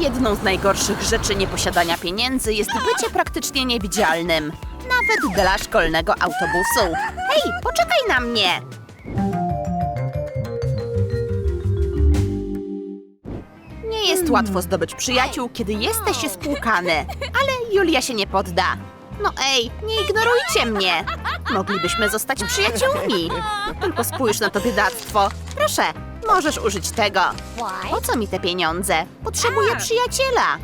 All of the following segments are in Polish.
Jedną z najgorszych rzeczy nieposiadania pieniędzy jest bycie praktycznie niewidzialnym. Nawet dla szkolnego autobusu. Hej, poczekaj na mnie! Nie jest łatwo zdobyć przyjaciół, kiedy jesteś spłukany. Ale Julia się nie podda. No ej, nie ignorujcie mnie! Moglibyśmy zostać przyjaciółmi. Tylko spójrz na to biedactwo. Proszę, możesz użyć tego. Po co mi te pieniądze? Potrzebuję przyjaciela.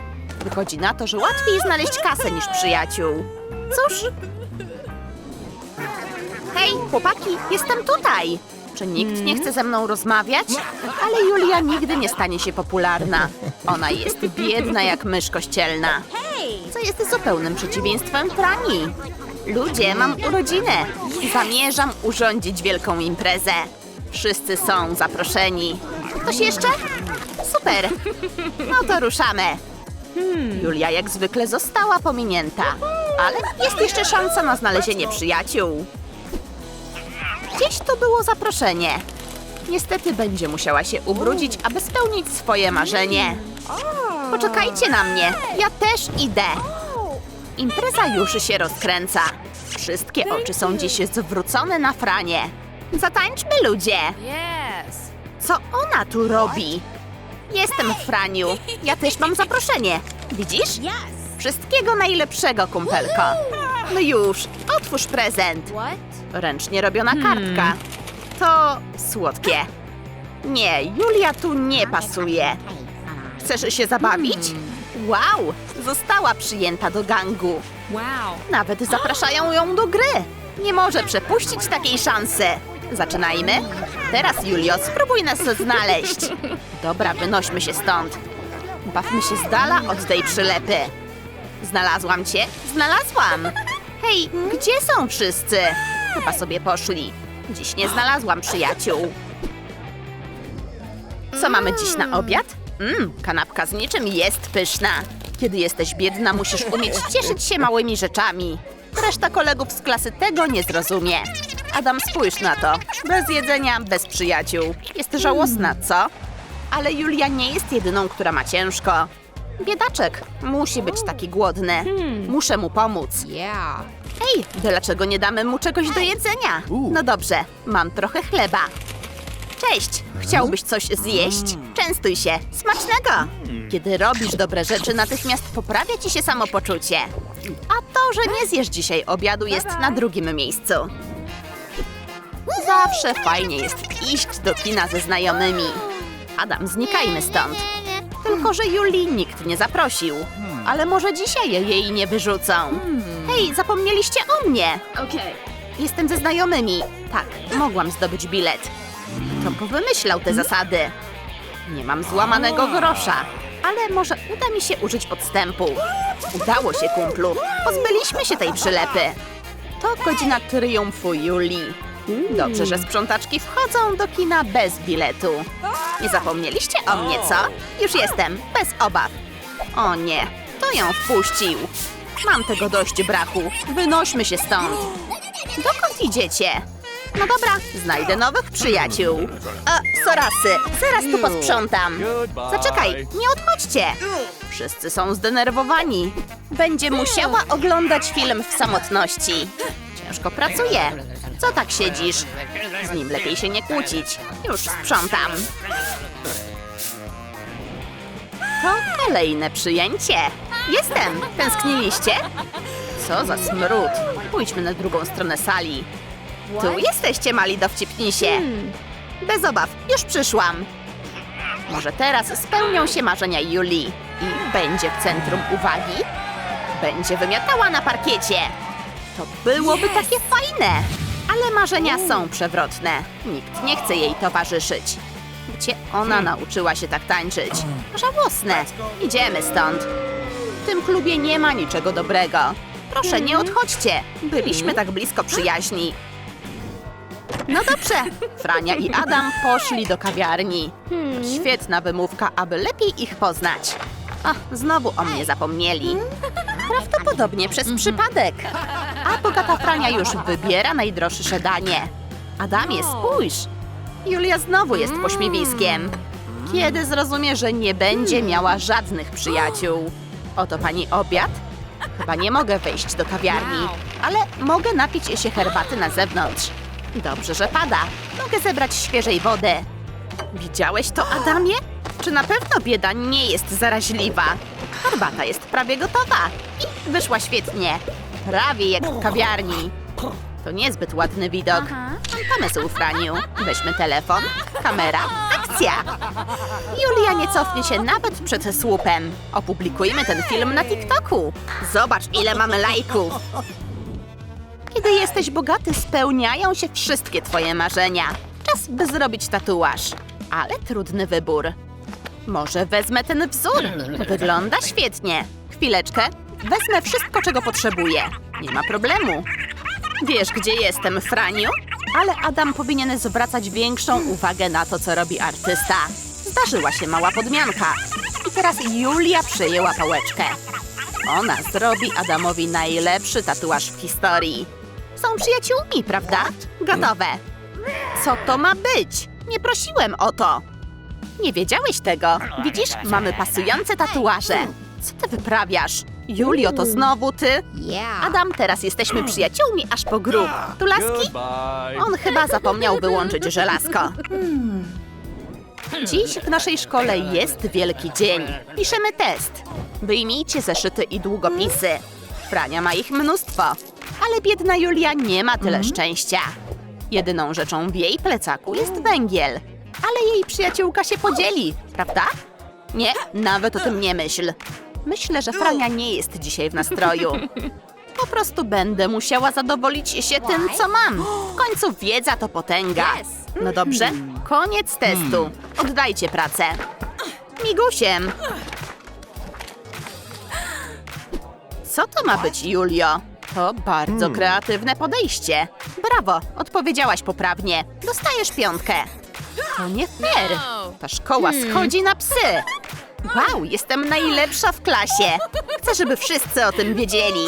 Wychodzi na to, że łatwiej znaleźć kasę niż przyjaciół. Cóż? Hej, chłopaki, jestem tutaj. Czy nikt nie chce ze mną rozmawiać? Ale Julia nigdy nie stanie się popularna. Ona jest biedna jak mysz kościelna. Co jest zupełnym przeciwieństwem Frani. Ludzie, mam urodzinę. Zamierzam urządzić wielką imprezę. Wszyscy są zaproszeni. Ktoś jeszcze? Super. No to ruszamy. Julia jak zwykle została pominięta. Ale jest jeszcze szansa na znalezienie przyjaciół. Gdzieś tu było zaproszenie. Niestety będzie musiała się ubrudzić, aby spełnić swoje marzenie. Poczekajcie na mnie, ja też idę. Impreza już się rozkręca. Wszystkie oczy są dziś zwrócone na Franie. Zatańczmy, ludzie! Yes. Co ona tu robi? Jestem w Franiu. Ja też mam zaproszenie. Widzisz? Wszystkiego najlepszego, kumpelko. No już, otwórz prezent. What? Ręcznie robiona kartka. To słodkie. Nie, Julia tu nie pasuje. Chcesz się zabawić? Wow, została przyjęta do gangu. Wow. Nawet zapraszają ją do gry. Nie może przepuścić takiej szansy. Zaczynajmy? Teraz, Julio, spróbuj nas znaleźć. Dobra, wynośmy się stąd. Bawmy się z dala od tej przylepy. Znalazłam cię? Znalazłam! Hej, gdzie są wszyscy? Chyba sobie poszli. Dziś nie znalazłam przyjaciół. Co mamy dziś na obiad? Mmm, kanapka z niczym jest pyszna. Kiedy jesteś biedna, musisz umieć cieszyć się małymi rzeczami. Reszta kolegów z klasy tego nie zrozumie. Adam, spójrz na to. Bez jedzenia, bez przyjaciół. Jest żałosna, co? Ale Julia nie jest jedyną, która ma ciężko. Biedaczek musi być taki głodny. Muszę mu pomóc. Yeah. Ej, dlaczego nie damy mu czegoś do jedzenia? No dobrze, mam trochę chleba. Cześć, chciałbyś coś zjeść? Częstuj się, smacznego! Kiedy robisz dobre rzeczy, natychmiast poprawia ci się samopoczucie. A to, że nie zjesz dzisiaj obiadu, jest na drugim miejscu. Zawsze fajnie jest iść do kina ze znajomymi. Adam, znikajmy stąd. Tylko, że Julii nikt nie zaprosił. Ale może dzisiaj jej nie wyrzucą. Hej, zapomnieliście o mnie! Okay. Jestem ze znajomymi. Tak, mogłam zdobyć bilet. Kto powymyślał te zasady? Nie mam złamanego grosza, ale może uda mi się użyć podstępu. Udało się, kumplu. Pozbyliśmy się tej przylepy. To godzina triumfu Julii. Dobrze, że sprzątaczki wchodzą do kina bez biletu. Nie zapomnieliście o mnie, co? Już jestem, bez obaw. O nie, to ją wpuścił. Mam tego dość brachu. Wynośmy się stąd. Dokąd idziecie? No dobra, znajdę nowych przyjaciół. O, sorasy, zaraz tu posprzątam. Zaczekaj, nie odchodźcie. Wszyscy są zdenerwowani. Będzie musiała oglądać film w samotności. Ciężko pracuje. Co tak siedzisz? Z nim lepiej się nie kłócić. Już sprzątam. To kolejne przyjęcie. Jestem. Tęskniliście? Co za smród. Pójdźmy na drugą stronę sali. Tu jesteście, mali dowcipnisie. Bez obaw, już przyszłam. Może teraz spełnią się marzenia Julii i będzie w centrum uwagi? Będzie wymiatała na parkiecie. To byłoby takie fajne. Ale marzenia są przewrotne. Nikt nie chce jej towarzyszyć. Gdzie ona nauczyła się tak tańczyć? Żałosne. Idziemy stąd. W tym klubie nie ma niczego dobrego. Proszę, nie odchodźcie. Byliśmy tak blisko przyjaźni. No dobrze. Frania i Adam poszli do kawiarni. Świetna wymówka, aby lepiej ich poznać. Ach, znowu o mnie zapomnieli. Prawdopodobnie przez przypadek. A bogata Frania już wybiera najdroższe danie. Adamie, spójrz. Julia znowu jest pośmiewiskiem. Kiedy zrozumie, że nie będzie miała żadnych przyjaciół? Oto pani obiad. Chyba nie mogę wejść do kawiarni, ale mogę napić się herbaty na zewnątrz. Dobrze, że pada. Mogę zebrać świeżej wody. Widziałeś to, Adamie? Czy na pewno bieda nie jest zaraźliwa? Herbata jest prawie gotowa i wyszła świetnie. Prawie jak w kawiarni. To niezbyt ładny widok. Mam pomysł, Franiu. Weźmy telefon, kamera, akcja! Julia nie cofnie się nawet przed słupem. Opublikujmy ten film na TikToku. Zobacz, ile mamy lajków. Kiedy jesteś bogaty, spełniają się wszystkie twoje marzenia. Czas, by zrobić tatuaż. Ale trudny wybór. Może wezmę ten wzór. Wygląda świetnie. Chwileczkę. Wezmę wszystko, czego potrzebuję. Nie ma problemu. Wiesz, gdzie jestem, Franiu? Ale Adam powinien zwracać większą uwagę na to, co robi artysta. Zdarzyła się mała podmianka. I teraz Julia przejęła pałeczkę. Ona zrobi Adamowi najlepszy tatuaż w historii. Są przyjaciółmi, prawda? Gotowe. Co to ma być? Nie prosiłem o to. Nie wiedziałeś tego. Widzisz, mamy pasujące tatuaże. Co ty wyprawiasz? Julio, to znowu ty? Adam, teraz jesteśmy przyjaciółmi aż po grób. Tu laski? On chyba zapomniał wyłączyć żelazko. Dziś w naszej szkole jest wielki dzień. Piszemy test. Wyjmijcie zeszyty i długopisy. Frania ma ich mnóstwo. Ale biedna Julia nie ma tyle szczęścia. Jedyną rzeczą w jej plecaku jest węgiel. Ale jej przyjaciółka się podzieli, prawda? Nie, nawet o tym nie myśl. Myślę, że Frania nie jest dzisiaj w nastroju. Po prostu będę musiała zadowolić się tym, co mam. W końcu wiedza to potęga. No dobrze, koniec testu. Oddajcie pracę. Migusiem. Co to ma być, Julio? To bardzo kreatywne podejście. Brawo, odpowiedziałaś poprawnie. Dostajesz piątkę. To nie fair. Ta szkoła schodzi na psy. Wow, jestem najlepsza w klasie. Chcę, żeby wszyscy o tym wiedzieli.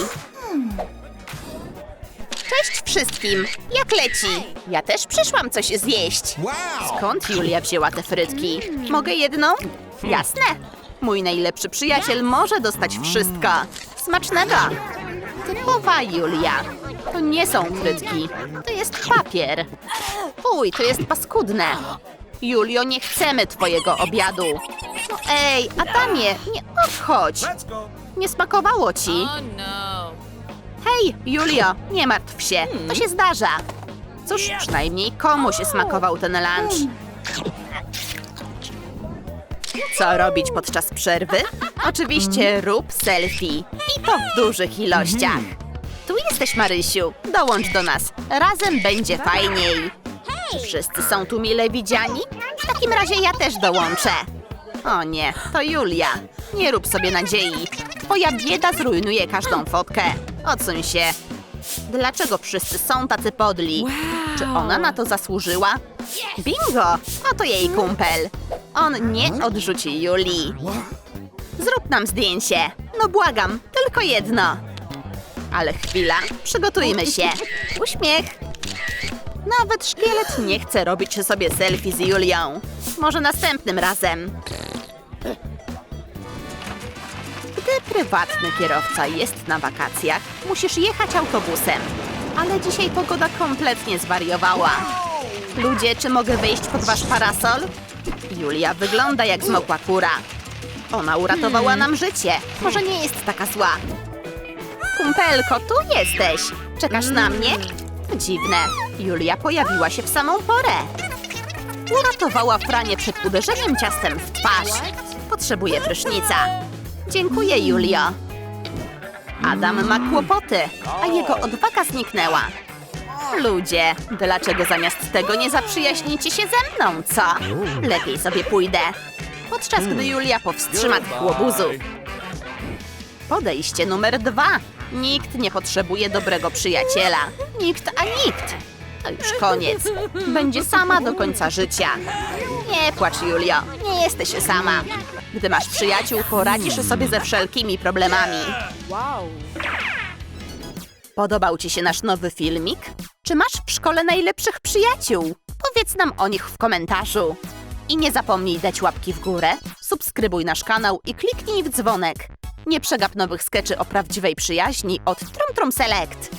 Cześć wszystkim! Jak leci? Ja też przyszłam coś zjeść. Skąd Julia wzięła te frytki? Mogę jedną? Jasne. Mój najlepszy przyjaciel może dostać wszystko. Smacznego! Typowa Julia. To nie są frytki. To jest papier. Uj, to jest paskudne. Julio, nie chcemy twojego obiadu. No ej, Adamie, nie odchodź. Nie smakowało ci? Oh no. Hej, Julio, nie martw się, to się zdarza. Cóż, przynajmniej komuś smakował ten lunch. Co robić podczas przerwy? Oczywiście rób selfie. I to w dużych ilościach. Tu jesteś, Marysiu. Dołącz do nas. Razem będzie fajniej. Czy wszyscy są tu mile widziani? W takim razie ja też dołączę. O nie, to Julia. Nie rób sobie nadziei. Twoja bieda zrujnuje każdą fotkę. Odsuń się. Dlaczego wszyscy są tacy podli? Czy ona na to zasłużyła? Bingo! Oto jej kumpel. On nie odrzuci Julii. Zrób nam zdjęcie. No błagam, tylko jedno. Ale chwila, przygotujmy się. Uśmiech. Nawet szkielet nie chce robić sobie selfie z Julią. Może następnym razem. Gdy prywatny kierowca jest na wakacjach, musisz jechać autobusem. Ale dzisiaj pogoda kompletnie zwariowała. Ludzie, czy mogę wejść pod wasz parasol? Julia wygląda jak zmokła kura. Ona uratowała nam życie. Może nie jest taka zła. Kumpelko, tu jesteś. Czekasz na mnie? Dziwne. Julia pojawiła się w samą porę. Uratowała Franię przed uderzeniem ciastem w twarz. Potrzebuje prysznica. Dziękuję, Julio. Adam ma kłopoty, a jego odwaga zniknęła. Ludzie, dlaczego zamiast tego nie zaprzyjaźnicie się ze mną, co? Lepiej sobie pójdę. Podczas gdy Julia powstrzyma tych łobuzów. Podejście numer dwa. Nikt nie potrzebuje dobrego przyjaciela. Nikt, a nikt. To już koniec. Będzie sama do końca życia. Nie płacz, Julio. Nie jesteś sama. Gdy masz przyjaciół, poradzisz sobie ze wszelkimi problemami. Podobał Ci się nasz nowy filmik? Czy masz w szkole najlepszych przyjaciół? Powiedz nam o nich w komentarzu. I nie zapomnij dać łapki w górę, subskrybuj nasz kanał i kliknij w dzwonek. Nie przegap nowych skeczy o prawdziwej przyjaźni od Trom Select.